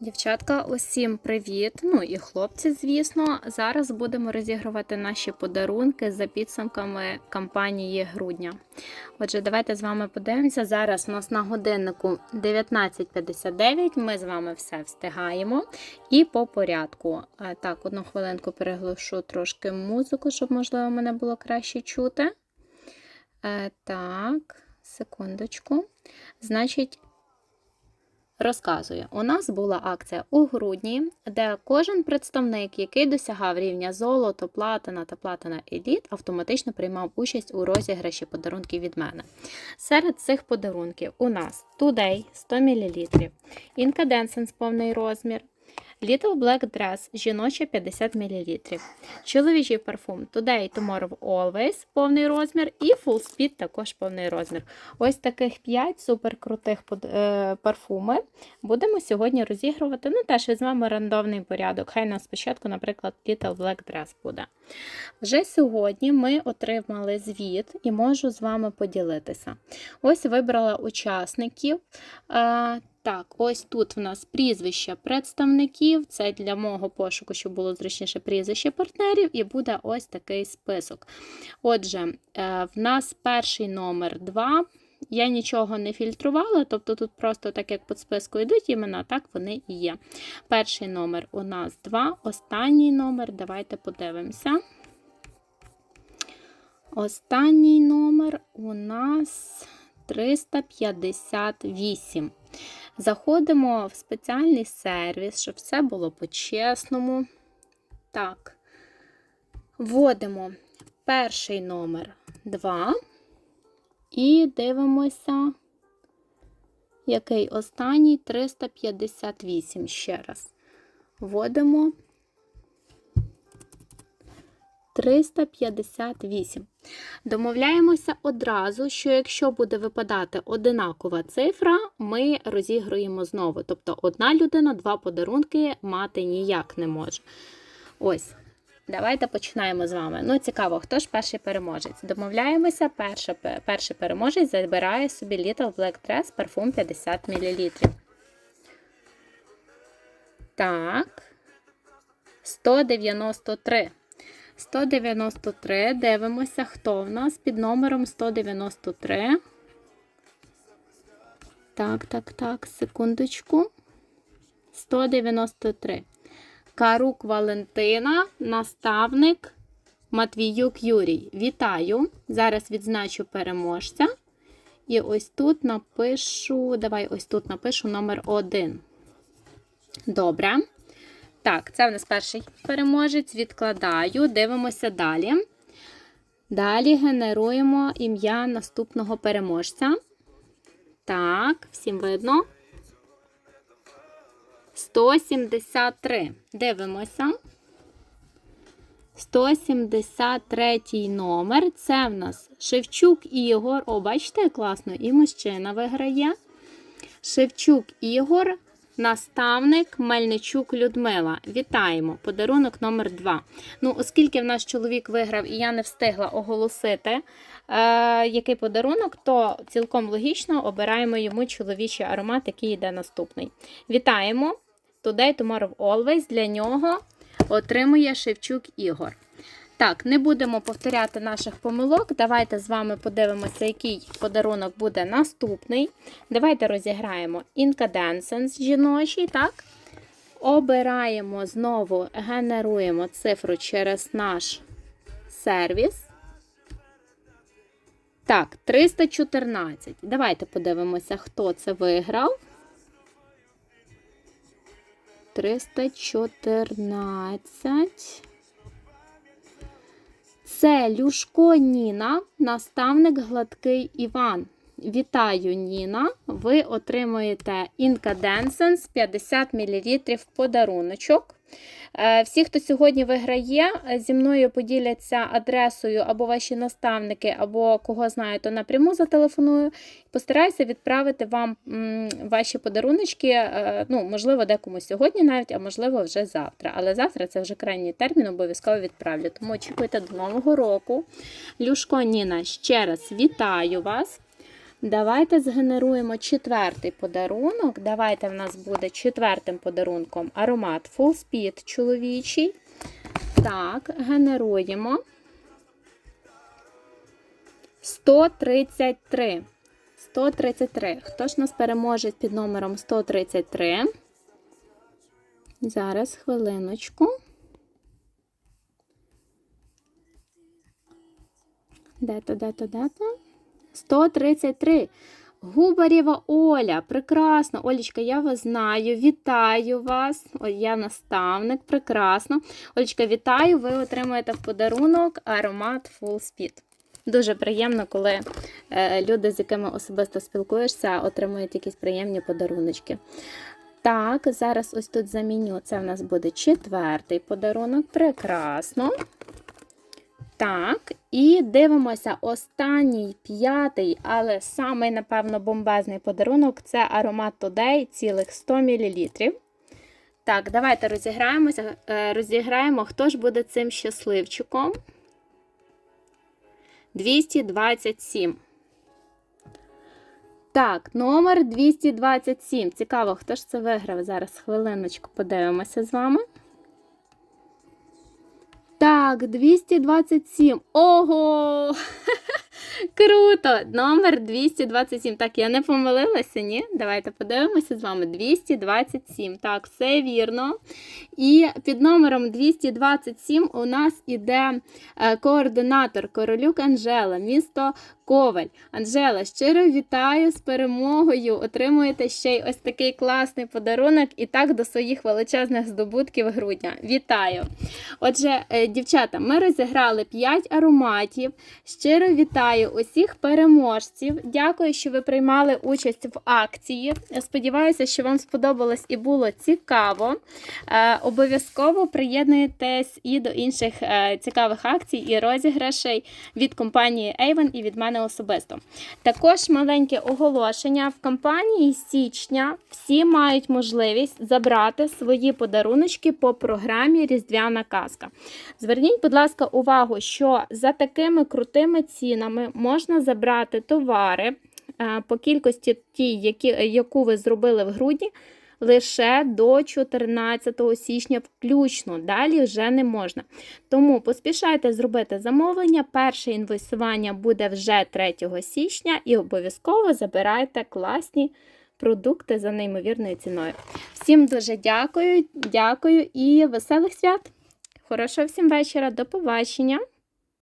Дівчатка, усім привіт! Ну і хлопці, звісно. Зараз будемо розігрувати наші подарунки за підсумками кампанії грудня. Отже, давайте з вами подивимося. Зараз у нас на годиннику 19.59. Ми з вами все встигаємо. І по порядку. Е, Так, одну хвилинку переглушу трошки музику, щоб, можливо, мене було краще чути. Е, Так, секундочку. Значить. Розказую, у нас була акція у грудні, де кожен представник, який досягав рівня золото, платина та платина еліт, автоматично приймав участь у розіграші подарунків від мене. Серед цих подарунків у нас Today 100 мл, Інкаденсенс повний розмір, Little Black Dress жіноча 50 мл, чоловічий парфум Today Tomorrow Always повний розмір і Full Speed також повний розмір. Ось таких 5 суперкрутих е, парфуми будемо сьогодні розігрувати. Ну, теж візьмемо рандомний порядок. Хай на спочатку, наприклад, Little Black Dress буде. Вже сьогодні ми отримали звіт і можу з вами поділитися. Ось вибрала учасників. Е, так, ось тут в нас прізвища представників. Це для мого пошуку, щоб було зручніше прізвище партнерів, і буде ось такий список. Отже, е, в нас перший номер 2. Я нічого не фільтрувала, тобто тут просто так, як по списку йдуть імена, так вони і є. Перший номер у нас 2, останній номер, давайте подивимося. Останній номер у нас 358. Заходимо в спеціальний сервіс, щоб все було по-чесному. Так, вводимо перший номер 2 і дивимося, який останній 358 ще раз. Вводимо 358. Домовляємося одразу, що якщо буде випадати одинакова цифра, ми розігруємо знову. Тобто одна людина два подарунки мати ніяк не може. Ось. Давайте починаємо з вами. Ну, цікаво, хто ж перший переможець? Домовляємося, перший, перший переможець забирає собі Little Black Dress парфум 50 мл. Так. 193. 193. Дивимося, хто в нас під номером 193. Так, так, так, секундочку. 193. Карук Валентина, наставник Матвіюк Юрій. Вітаю! Зараз відзначу переможця. І ось тут напишу, давай ось тут напишу номер 1. Добре. Так, це в нас перший переможець. Відкладаю, дивимося далі. Далі генеруємо ім'я наступного переможця. Так, всім видно. 173. Дивимося. 173 номер. Це в нас Шевчук Ігор. О, бачите, класно, і мужчина виграє. Шевчук Ігор. Наставник Мельничук Людмила. Вітаємо! Подарунок номер 2 Ну, Оскільки в нас чоловік виграв і я не встигла оголосити, е, який подарунок, то цілком логічно обираємо йому чоловічий аромат, який йде наступний. Вітаємо! Today, Tomorrow, Always для нього отримує Шевчук Ігор. Так, не будемо повторяти наших помилок. Давайте з вами подивимося, який подарунок буде наступний. Давайте розіграємо Incandescence жіночий, так? Обираємо знову, генеруємо цифру через наш сервіс. Так, 314. Давайте подивимося, хто це виграв. 314. Це Люшко Ніна, наставник гладкий Іван. Вітаю, Ніна! Ви отримуєте Incandescence 50 мл подаруночок. Е, всі, хто сьогодні виграє, зі мною поділяться адресою або ваші наставники, або кого знаю, то напряму зателефоную. Постараюся відправити вам ваші подаруночки, е, ну, можливо, декому сьогодні навіть, а можливо, вже завтра. Але завтра це вже крайній термін, обов'язково відправлю. Тому очікуйте до Нового року. Люшко Ніна, ще раз вітаю вас. Давайте згенеруємо четвертий подарунок. Давайте в нас буде четвертим подарунком аромат Full Speed чоловічий. Так, генеруємо. 133. 133. Хто ж нас переможе під номером 133? Зараз хвилиночку. Де-то, де-то, де-то? 133. Губарєва Оля. Прекрасно. Олічка, я вас знаю. Вітаю вас. Ой, я наставник. Прекрасно. Олічка, вітаю. Ви отримуєте в подарунок аромат Full Speed. Дуже приємно, коли е, люди, з якими особисто спілкуєшся, отримують якісь приємні подаруночки. Так, зараз ось тут заміню. Це в нас буде четвертий подарунок. Прекрасно. Так, і дивимося останній п'ятий, але самий, напевно, бомбезний подарунок це аромат Today цілих 100 мл. Так, давайте розіграємося, е, розіграємо, хто ж буде цим щасливчиком. 227. Так, номер 227. Цікаво, хто ж це виграв? Зараз хвилиночку подивимося з вами. Так, 227. Ого! Круто! Номер 227. Так, я не помилилася, ні? Давайте подивимося з вами. 227. Так, все вірно. І під номером 227 у нас іде е, координатор Королюк Анжела, місто Коваль. Анжела, щиро вітаю з перемогою. Отримуєте ще й ось такий класний подарунок і так до своїх величезних здобутків грудня. Вітаю! Отже, е, дівчата, ми розіграли 5 ароматів. Щиро вітаю усіх переможців. Дякую, що ви приймали участь в акції. Сподіваюся, що вам сподобалось і було цікаво. Е, Обов'язково приєднуйтесь і до інших е, цікавих акцій і розіграшей від компанії Avon і від мене особисто. Також маленьке оголошення в кампанії з січня всі мають можливість забрати свої подаруночки по програмі Різдвяна казка. Зверніть, будь ласка, увагу, що за такими крутими цінами можна забрати товари е, по кількості ті, які, яку ви зробили в грудні. Лише до 14 січня включно, далі вже не можна. Тому поспішайте зробити замовлення. Перше інвестування буде вже 3 січня і обов'язково забирайте класні продукти за неймовірною ціною. Всім дуже дякую, дякую і веселих свят! Хорошого всім вечора, до побачення!